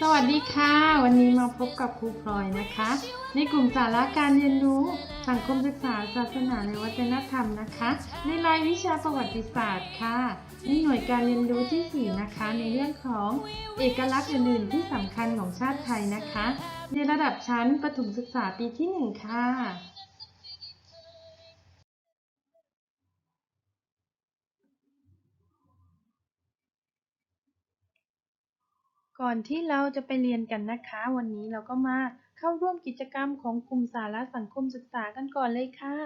สวัสดีค่ะ วันนี้มาพบกับครูพลอยนะคะ ในกลุ่มสาระการเรียนรู้สังคมศึกษาศาสนาและวัฒนธรรมนะคะ ในรายวิชาประวัติศาสตร์ค่ะ ในหน่วยการเรียนรู้ที่ 4 นะคะ ในเรื่องของเอกลักษณ์อื่นๆที่สำคัญของชาติไทยนะคะ ในระดับชั้นประถมศึกษาปีที่ 1 ค่ะ ก่อนที่เราจะไปเรียนกันนะคะ วันนี้เราก็มาเข้าร่วมกิจกรรมของกลุ่มสาระสังคมศึกษากันก่อนเลยค่ะ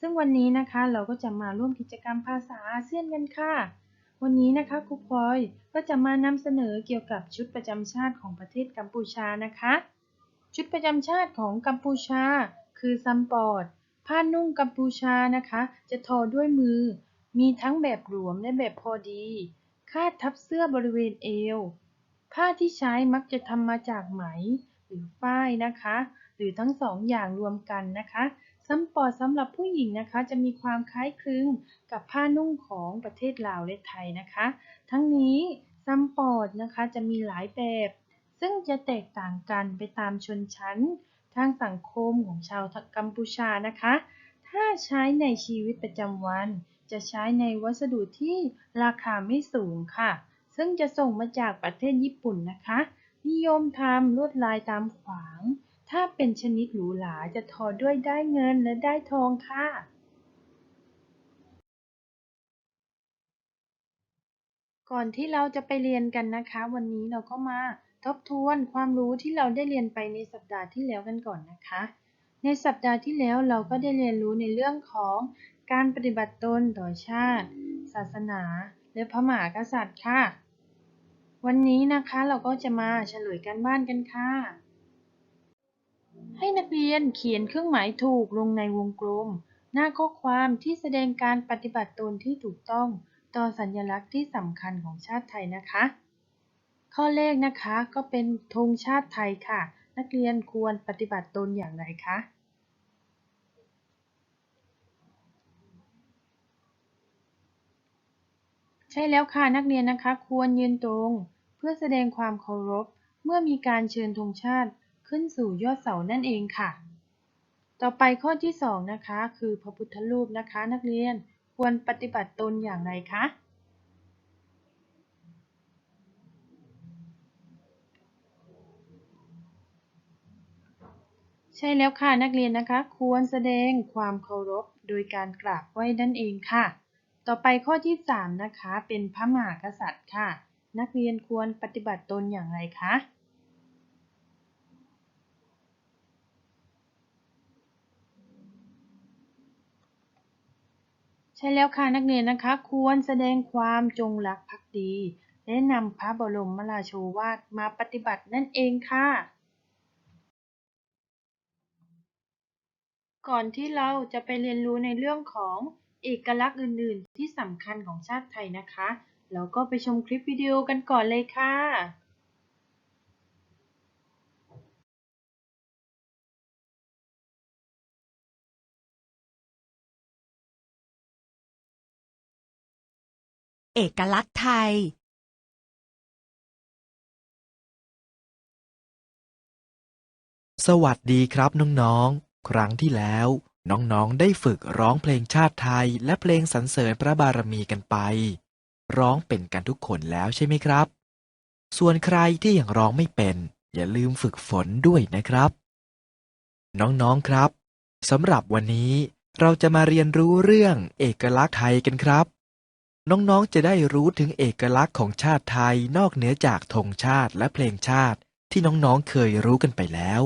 ซึ่งวันนี้นะคะเราก็จะมาร่วมกิจกรรมภาษาอาเซียนกันค่ะ วันนี้นะคะครูพลอยก็จะมานำเสนอเกี่ยวกับชุดประจำชาติของประเทศกัมพูชานะคะ ชุดประจำชาติของกัมพูชา คือซัมปอดผ้านุ่งกัมพูชานะคะ จะทอด้วยมือ มีทั้งแบบหลวมและแบบพอดี คาดทับเสื้อบริเวณเอว ผ้าที่ใช้มักจะทำมาจากไหม หรือฝ้ายนะคะ หรือทั้งสองอย่างรวมกันนะคะซัมปอร์สำหรับผู้หญิงนะคะ จะมีความคล้ายคลึงกับผ้านุ่งของประเทศลาวและไทยนะคะ ทั้งนี้ซัมปอร์นะคะจะมีหลายแบบ ซึ่งจะแตกต่างกันไปตามชนชั้น ทางสังคมของชาวกัมพูชานะคะ ถ้าใช้ในชีวิตประจำวัน จะใช้ในวัสดุที่ราคาไม่สูงค่ะ ซึ่งจะส่งมาจากประเทศญี่ปุ่นนะคะ นิยมทำลวดลายตามขวาง ถ้าเป็นชนิดหรูหราจะทอด้วยได้เงินและได้ทองค่ะก่อนที่เราจะไปเรียนกันนะคะ วันนี้เราก็มาทบทวนความรู้ที่เราได้เรียนไปในสัปดาห์ที่แล้วกันก่อนนะคะ ในสัปดาห์ที่แล้วเราก็ได้เรียนรู้ในเรื่องของการปฏิบัติตนต่อชาติ ศาสนา และพระมหากษัตริย์ค่ะ วันนี้นะคะเราก็จะมาเฉลยกันบ้านกันค่ะ ให้นักเรียนเขียนเครื่องหมายถูกลงในวงกลม หน้าข้อความที่แสดงการปฏิบัติตนที่ถูกต้องต่อสัญลักษณ์ที่สำคัญของชาติไทยนะคะ ข้อแรกนะคะก็เป็นธงชาติไทยค่ะ นักเรียนควรปฏิบัติตนอย่างไรคะใช่แล้วค่ะนักเรียนนะคะ ควรยืนตรง พื่อแสดงความเคารพ เมื่อมีการเชิญธงชาติขึ้นสู่ยอดเสานั่นเองค่ะ ต่อไปข้อที่สองนะคะคือพระพุทธรูปนะคะนักเรียนควรปฏิบัติตนอย่างไรคะใช่แล้วค่ะนักเรียนนะคะ ควรแสดงความเคารพโดยการกราบไหว้นั่นเองค่ะ ต่อไปข้อที่ 3 นะคะ เป็นพระมหากษัตริย์ค่ะ นักเรียนควรปฏิบัติตนอย่างไรคะ ใช่แล้วค่ะนักเรียนนะคะ ควรแสดงความจงรักภักดี และนำพระบรมราโชวาทมาปฏิบัตินั่นเองค่ะ ก่อนที่เราจะไปเรียนรู้ในเรื่องของเอกลักษณ์อื่น ๆ ที่สำคัญของชาติไทยนะคะ เราก็ไปชมคลิปวิดีโอกันก่อนเลยค่ะเอกลักษณ์ไทย สวัสดีครับน้องๆ ครั้งที่แล้ว น้องๆ ได้ฝึกร้องเพลงชาติไทย และเพลงสรรเสริญพระบารมีกันไป ร้องเป็นกันทุกคนแล้วใช่ไหมครับ ส่วนใครที่ยังร้องไม่เป็น อย่าลืมฝึกฝนด้วยนะครับ น้องๆครับสำหรับวันนี้เราจะมาเรียนรู้เรื่องเอกลักษณ์ไทยกันครับ น้องๆจะได้รู้ถึงเอกลักษณ์ของชาติไทยนอกเหนือจากธงชาติและเพลงชาติที่น้องๆเคยรู้กันไปแล้ว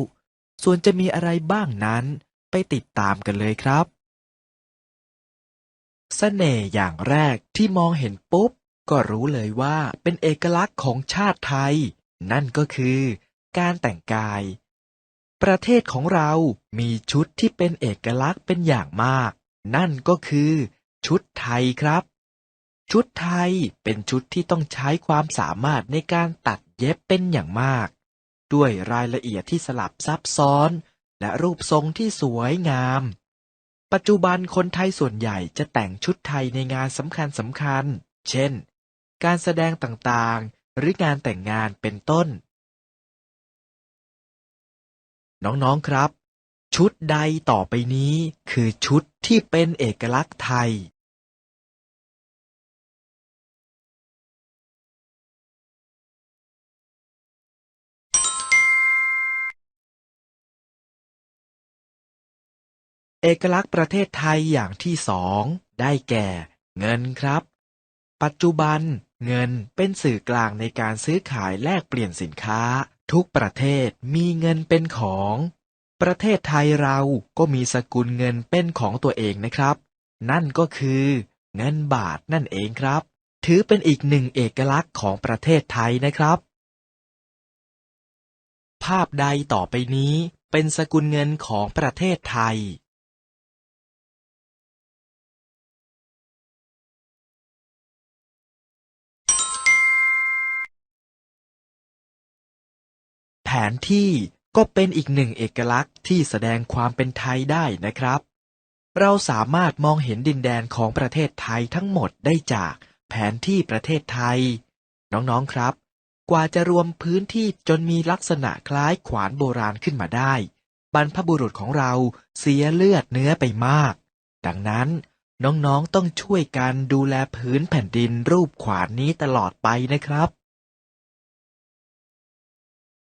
ส่วนจะมีอะไรบ้างนั้นไปติดตามกันเลยครับเสน่ห์อย่างแรกที่มองเห็นปุ๊บ ก็รู้เลยว่าเป็นเอกลักษณ์ของชาติไทย นั่นก็คือ การแต่งกาย ประเทศของเรามีชุดที่เป็นเอกลักษณ์เป็นอย่างมาก นั่นก็คือ ชุดไทยครับ ชุดไทยเป็นชุดที่ต้องใช้ความสามารถในการตัดเย็บเป็นอย่างมาก ด้วยรายละเอียดที่สลับซับซ้อน และรูปทรงที่สวยงาม ปัจจุบันคนไทยส่วนใหญ่จะแต่งชุดไทยในงานสำคัญสำคัญ เช่น การแสดงต่างๆ หรืองานแต่งงานเป็นต้น น้องๆครับ ชุดใดต่อไปนี้คือชุดที่เป็นเอกลักษณ์ไทย เอกลักษณ์ประเทศไทยอย่างที่สองได้แก่ เงินครับ ปัจจุบัน เงินเป็นสื่อกลางในการซื้อขายแลกเปลี่ยนสินค้า ทุกประเทศมีเงินเป็นของ ประเทศไทยเราก็มีสกุลเงินเป็นของตัวเองนะครับ นั่นก็คือ เงินบาทนั่นเองครับ ถือเป็นอีกหนึ่งเอกลักษณ์ของประเทศไทยนะครับ ภาพใดต่อไปนี้เป็นสกุลเงินของประเทศไทย แผนที่ก็เป็นอีกหนึ่งเอกลักษณ์ที่แสดงความเป็นไทยได้นะครับ เราสามารถมองเห็นดินแดนของประเทศไทยทั้งหมดได้จากแผนที่ประเทศไทย น้องๆครับ กว่าจะรวมพื้นที่จนมีลักษณะคล้ายขวานโบราณขึ้นมาได้ บรรพบุรุษของเราเสียเลือดเนื้อไปมาก ดังนั้นน้องๆต้องช่วยกันดูแลพื้นแผ่นดินรูปขวานนี้ตลอดไปนะครับ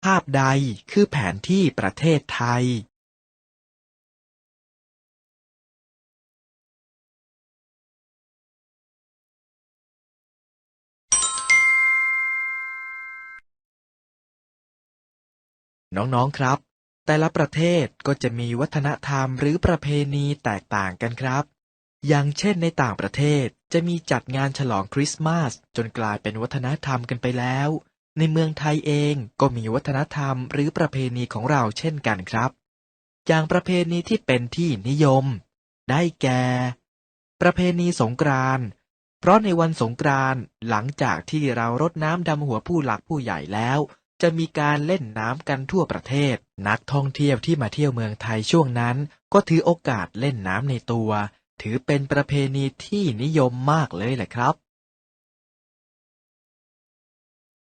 ภาพใดคือแผนที่ประเทศไทยน้อง ๆ ครับ แต่ละประเทศก็จะมีวัฒนธรรมหรือประเพณีแตกต่างกันครับ อย่างเช่นในต่างประเทศจะมีจัดงานฉลองคริสต์มาสจนกลายเป็นวัฒนธรรมกันไปแล้ว ในเมืองไทยเองก็มีวัฒนธรรมหรือประเพณีของเราเช่นกันครับ อย่างประเพณีที่เป็นที่นิยม ได้แก่ ประเพณีสงกรานต์เพราะในวันสงกรานต์หลังจากที่เรารดน้ำดำหัวผู้หลักผู้ใหญ่แล้ว จะมีการเล่นน้ำกันทั่วประเทศ นักท่องเที่ยวที่มาเที่ยวเมืองไทยช่วงนั้น ก็ถือโอกาสเล่นน้ำในตัว ถือเป็นประเพณีที่นิยมมากเลยแหละครับ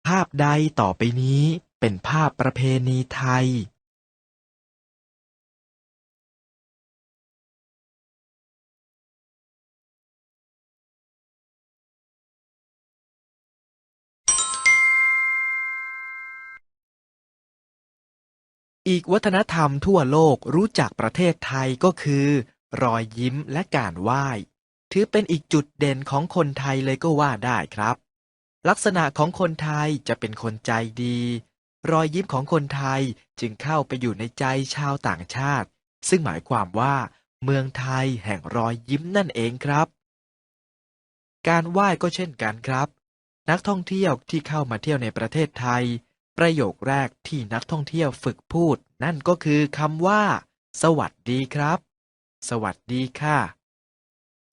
ภาพใดต่อไปนี้เป็นภาพประเพณีไทยอีกวัฒนธรรมทั่วโลกรู้จักประเทศไทยก็คือ รอยยิ้มและการไหว้ ถือเป็นอีกจุดเด่นของคนไทยเลยก็ว่าได้ครับ ลักษณะของคนไทยจะเป็นคนใจดี รอยยิ้มของคนไทยจึงเข้าไปอยู่ในใจชาวต่างชาติ ซึ่งหมายความว่า เมืองไทยแห่งรอยยิ้มนั่นเองครับ การไหว้ก็เช่นกันครับ นักท่องเที่ยวที่เข้ามาเที่ยวในประเทศไทย ประโยคแรกที่นักท่องเที่ยวฝึกพูด นั่นก็คือคำว่า สวัสดีครับ สวัสดีค่ะ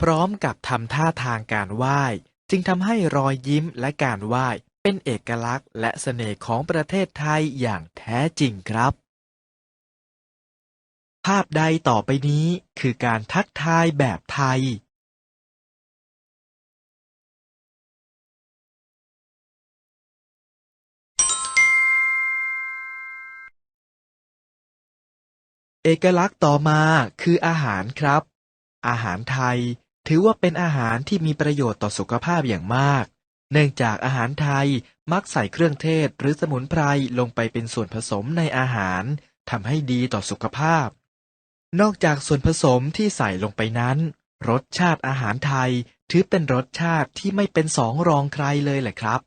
พร้อมกับทำท่าทางการไหว้ จึงทำให้รอยยิ้มและการไหว้เป็นเอกลักษณ์และเสน่ห์ของประเทศไทยอย่างแท้จริงครับ ภาพใดต่อไปนี้คือการทักทายแบบไทย เอกลักษณ์ต่อมาคืออาหารครับ อาหารไทย ถือว่าเป็นอาหารที่มีประโยชน์ต่อสุขภาพอย่างมาก เนื่องจากอาหารไทยมักใส่เครื่องเทศหรือสมุนไพรลงไปเป็นส่วนผสมในอาหารทำให้ดีต่อสุขภาพ นอกจากส่วนผสมที่ใส่ลงไปนั้น รสชาติอาหารไทยถือเป็นรสชาติที่ไม่เป็นสองรองใครเลยแหละครับ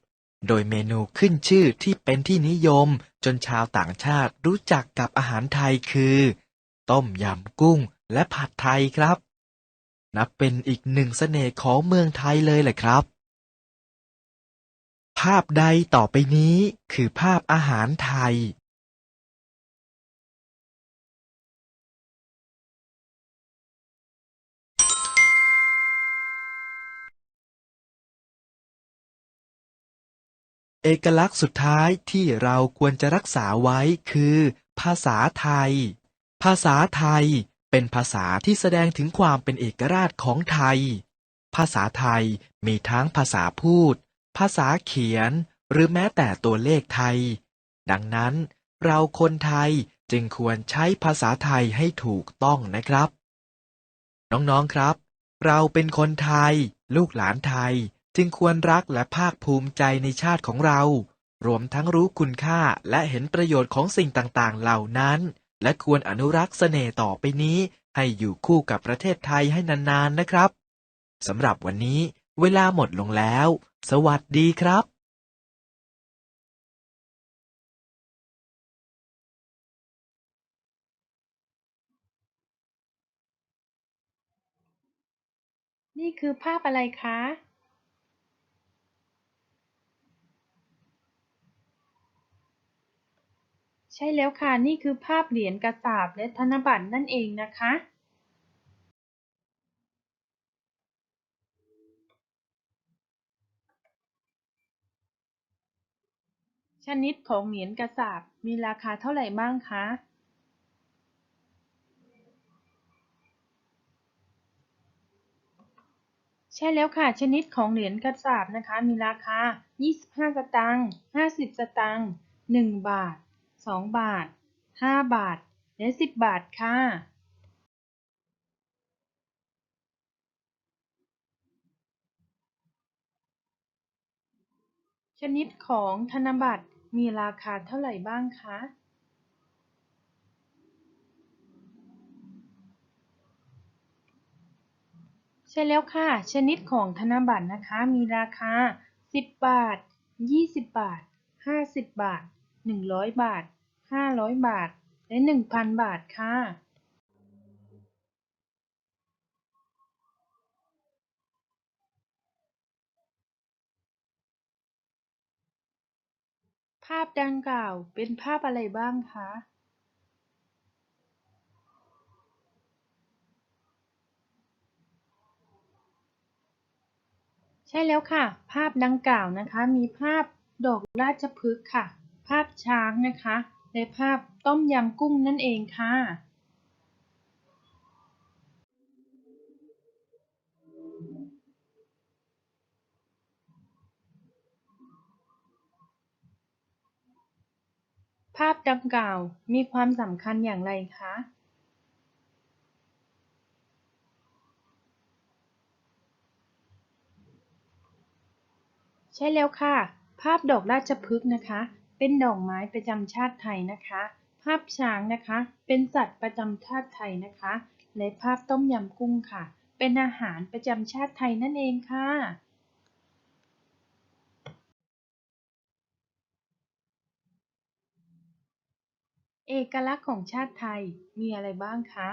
โดยเมนูขึ้นชื่อที่เป็นที่นิยมจนชาวต่างชาติรู้จักกับอาหารไทยคือ ต้มยำกุ้งและผัดไทยครับ นับเป็นอีกหนึ่งเสน่ห์ของเมืองไทยเลยแหละครับ ภาพใดต่อไปนี้คือภาพอาหารไทย เอกลักษณ์สุดท้ายที่เราควรจะรักษาไว้คือ ภาษาไทย ภาษาไทย เป็นภาษาที่แสดงถึงความเป็นเอกราชของไทย ภาษาไทยมีทั้งภาษาพูดภภาษาเขียน หรือแม้แต่ตัวเลขไทย ดังนั้น เราคนไทยจึงควรใช้ภาษาไทยให้ถูกต้องนะครับ น้องๆครับ เราเป็นคนไทย ลูกหลานไทย จึงควรรักและภาคภูมิใจในชาติของเรา รวมทั้งรู้คุณค่าและเห็นประโยชน์ของสิ่งต่างๆ เหล่านั้น และควรอนุรักษ์เสน่ห์ต่อไปนี้ให้อยู่คู่กับประเทศไทยให้นานๆนะครับสำหรับวันนี้เวลาหมดลงแล้ว สวัสดีครับนี่คือภาพอะไรคะ ใช่แล้วค่ะ นี่คือภาพเหรียญกระสาบและธนบัตรนั่นเองนะคะชนิดของเหรียญกระสาบมีราคาเท่าไหร่บ้างคะ ใช่แล้วค่ะ ชนิดของเหรียญกระสาบนะคะ มีราคา 25 สตางค์ 50 สตางค์ 1 บาท 2 บาท 5 บาท และ 10 บาทค่ะ ชนิดของธนบัตรมีราคาเท่าไหร่บ้างคะ ใช่แล้วค่ะ ชนิดของธนบัตรนะคะ มีราคา 10 บาท 20 บาท 50 บาท 100 บาท 500 บาท และ 1,000 บาทค่ะภาพดังกล่าวเป็นภาพอะไรบ้างคะ ใช่แล้วค่ะ ภาพดังกล่าวนะคะ มีภาพดอกราชพฤกษ์ค่ะ ภาพช้างนะคะและภาพต้มยำกุ้งนั่นเองค่ะ ภาพดังกล่าวมีความสำคัญอย่างไรคะใช่แล้วค่ะ ภาพดอกราชพฤกษ์นะคะ เป็นดอกไม้ประจำชาติไทยนะคะ ภาพช้างนะคะ เป็นสัตว์ประจำชาติไทยนะคะ และภาพต้มยำกุ้งค่ะ เป็นอาหารประจำชาติไทยนั่นเองค่ะ เอกลักษณ์ของชาติไทยมีอะไรบ้างคะ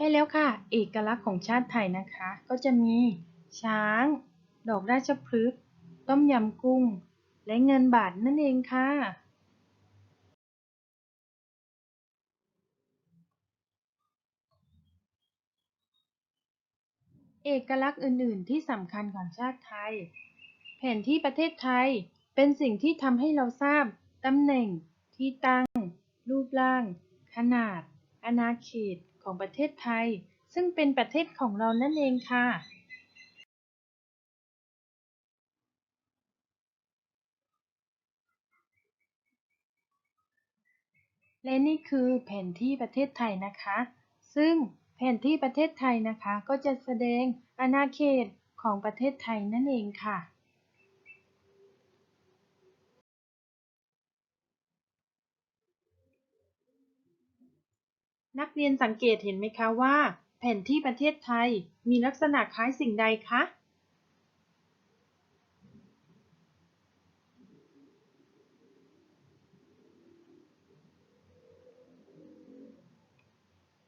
ใช่แล้วค่ะ เอกลักษณ์ของชาติไทยนะคะ ก็จะมีช้าง ดอกราชพฤกษ์ต้มยำกุ้ง และเงินบาทนั่นเองค่ะ เอกลักษณ์อื่น ๆ ที่สำคัญของชาติไทย แผนที่ประเทศไทยเป็นสิ่งที่ทำให้เราทราบตำแหน่ง ที่ตั้ง รูปร่าง ขนาด อาณาเขต ของประเทศไทย ซึ่งเป็นประเทศของเรานั่นเองค่ะและนี่คือแผนที่ประเทศไทยนะคะ ซึ่งแผนที่ประเทศไทยนะคะ ก็จะแสดงอาณาเขตของประเทศไทยนั่นเองค่ะ นักเรียนสังเกตเห็นไหมคะว่า แผนที่ประเทศไทยมีลักษณะคล้ายสิ่งใดคะ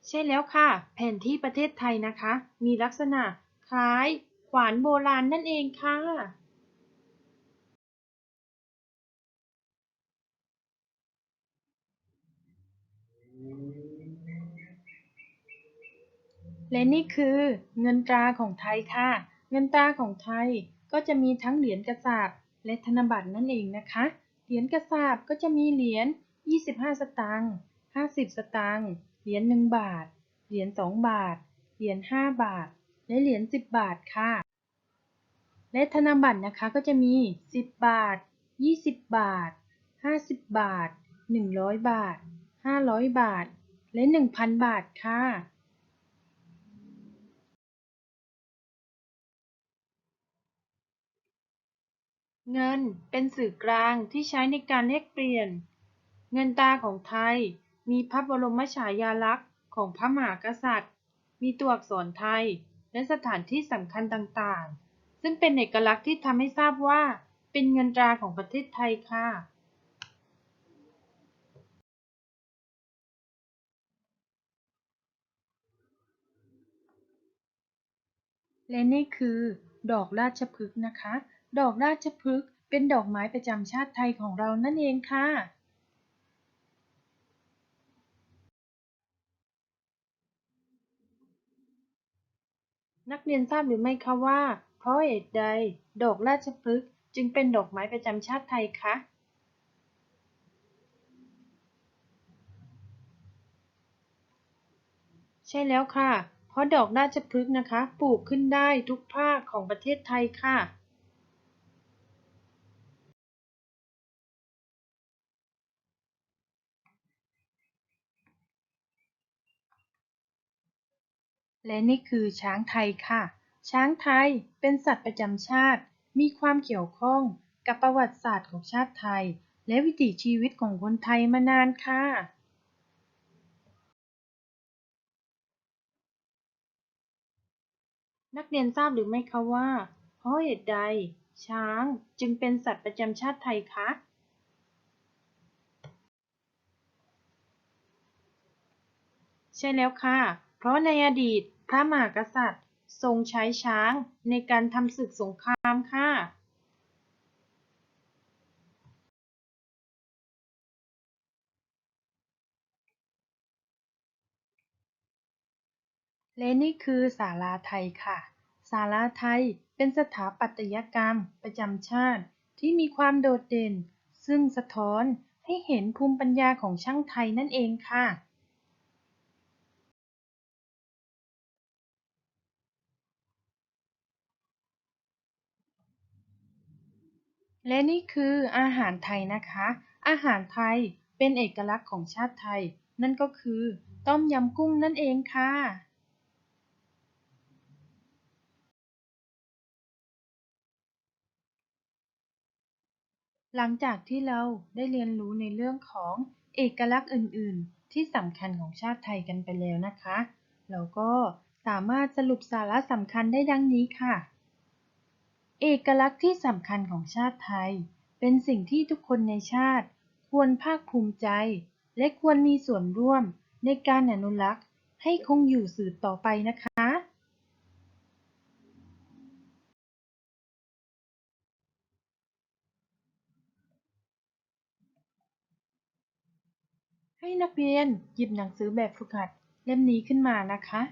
ใช่แล้วค่ะ แผนที่ประเทศไทยนะคะ มีลักษณะคล้ายขวานโบราณนั่นเองค่ะ และนี่คือเงินตราของไทยค่ะ เงินตราของไทยก็จะมีทั้งเหรียญกระสาบและธนบัตรนั่นเองนะคะ เหรียญกระสาบก็จะมีเหรียญ 25 สตางค์ 50 สตางค์ เหรียญ 1 บาท เหรียญ 2 บาท เหรียญ 5 บาท และเหรียญ 10 บาทค่ะ และธนบัตรนะคะก็จะมี 10 บาท 20 บาท 50 บาท 100 บาท 500 บาท และ 1,000 บาทค่ะ เงินเป็นสื่อกลางที่ใช้ในการแลกเปลี่ยน เงินตราของไทย มีพระบรมฉายาลักษณ์ของพระมหากษัตริย์ มีตัวอักษรไทย และสถานที่สำคัญต่างๆ ซึ่งเป็นเอกลักษณ์ที่ทำให้ทราบว่า เป็นเงินตราของประเทศไทยค่ะ และนี่คือดอกราชพฤกษ์นะคะ ดอกราชพฤกษ์เป็นดอกไม้ประจำชาติไทยของเรานั่นเองค่ะนักเรียนทราบหรือไม่คะว่า เพราะเหตุใดดอกราชพฤกษ์จึงเป็นดอกไม้ประจำชาติไทยคะใช่แล้วค่ะ เพราะดอกราชพฤกษ์นะคะ ปลูกขึ้นได้ทุกภาคของประเทศไทยค่ะ และนี่คือช้างไทยค่ะ ช้างไทยเป็นสัตว์ประจำชาติ มีความเกี่ยวข้องกับประวัติศาสตร์ของชาติไทย และวิถีชีวิตของคนไทยมานานค่ะนักเรียนทราบหรือไม่คะว่า เพราะเหตุใด ช้างจึงเป็นสัตว์ประจำชาติไทยคะ ใช่แล้วค่ะ เพราะในอดีตพระมหากษัตริย์ทรงใช้ช้างในการทำศึกสงครามค่ะและนี่คือศาลาไทยค่ะ ศาลาไทยเป็นสถาปัตยกรรมประจำชาติที่มีความโดดเด่น ซึ่งสะท้อนให้เห็นภูมิปัญญาของช่างไทยนั่นเองค่ะ และนี่คืออาหารไทยนะคะ อาหารไทยเป็นเอกลักษณ์ของชาติไทย นั่นก็คือ ต้มยำกุ้งนั่นเองค่ะหลังจากที่เราได้เรียนรู้ในเรื่องของเอกลักษณ์อื่น ๆ ที่สำคัญของชาติไทยกันไปแล้วนะคะ เราก็สามารถสรุปสาระสำคัญได้ดังนี้ค่ะ เอกลักษณ์ที่สำคัญของชาติไทย เป็นสิ่งที่ทุกคนในชาติ ควรภาคภูมิใจ และควรมีส่วนร่วมในการอนุรักษ์ ให้คงอยู่สืบต่อไปนะคะให้นักเรียนหยิบหนังสือแบบฝึกหัดเล่มนี้ขึ้นมานะคะ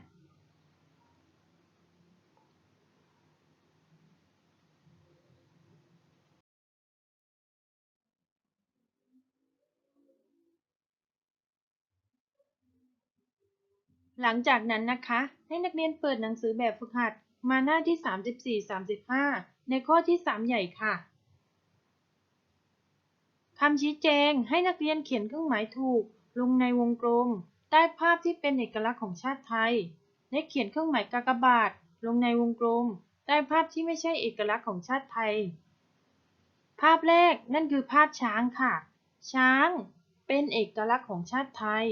หลังจากนั้นนะคะ ให้นักเรียนเปิดหนังสือแบบฝึกหัด มาหน้าที่ 34-35 ในข้อที่ 3 ใหญ่ค่ะคำชี้แจงให้นักเรียนเขียนเครื่องหมายถูก ลงในวงกลม ใต้ภาพที่เป็นเอกลักษณ์ของชาติไทย และเขียนเครื่องหมายกากบาท ลงในวงกลม ใต้ภาพที่ไม่ใช่เอกลักษณ์ของชาติไทย ภาพแรกนั่นคือภาพช้างค่ะ ช้างเป็นเอกลักษณ์ของชาติไทย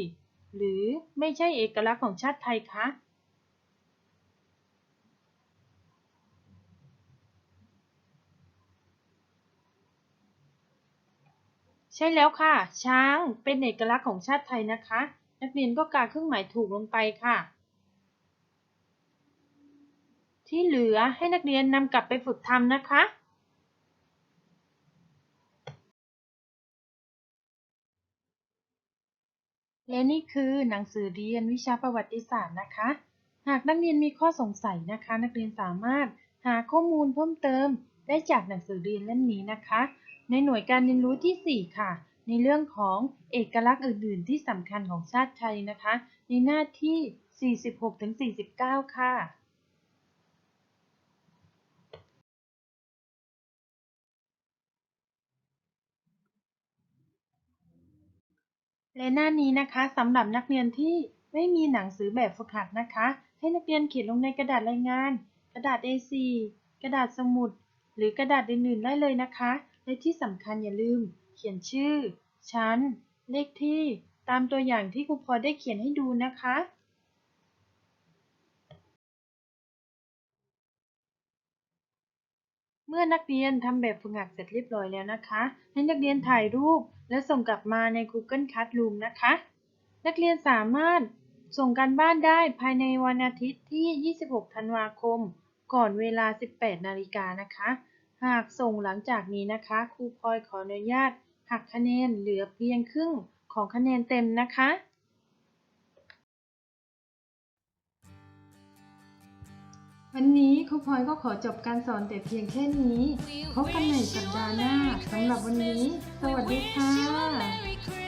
หรือไม่ใช่เอกลักษณ์ของชาติไทยคะใช่แล้วค่ะ ช้างเป็นเอกลักษณ์ของชาติไทยนะคะ นักเรียนก็กาเครื่องหมายถูกลงไปค่ะ ที่เหลือให้นักเรียนนำกลับไปฝึกทำนะคะ และนี่คือหนังสือเรียนวิชาประวัติศาสตร์นะคะ หากนักเรียนมีข้อสงสัยนะคะ นักเรียนสามารถหาข้อมูลเพิ่มเติม ได้จากหนังสือเรียนเล่มนี้นะคะ ในหน่วยการเรียนรู้ที่ 4 ค่ะ ในเรื่องของเอกลักษณ์อื่น ๆ ที่สำคัญของชาติไทยนะคะ ในหน้าที่ 46-49 ค่ะ และหน้านี้นะคะสำหรับนักเรียนที่ไม่มีหนังสือแบบฝึกหัดนะคะ ให้นักเรียนเขียนลงในกระดาษรายงาน กระดาษ A4 กระดาษสมุด หรือกระดาษอื่นๆได้เลยนะคะ และที่สำคัญอย่าลืม เขียนชื่อ ชั้น เลขที่ ตามตัวอย่างที่ครูพลอยได้เขียนให้ดูนะคะ เมื่อนักเรียนทำแบบฝึกหัดเสร็จเรียบร้อยแล้วนะคะ ให้นักเรียนถ่ายรูปและส่งกลับมาใน Google Classroom นะคะ นักเรียนสามารถส่งการบ้านได้ภายในวันอาทิตย์ที่ 26 ธันวาคม ก่อนเวลา 18 นาฬิกานะคะ หากส่งหลังจากนี้นะคะ ครูพลอยขออนุญาตหักคะแนนเหลือเพียงครึ่งของคะแนนเต็มนะคะ วันนี้ครูพลอยก็ขอจบการสอนแต่เพียงแค่นี้พบกันใหม่สัปดาห์หน้าสำหรับวันนี้ สวัสดีค่ะ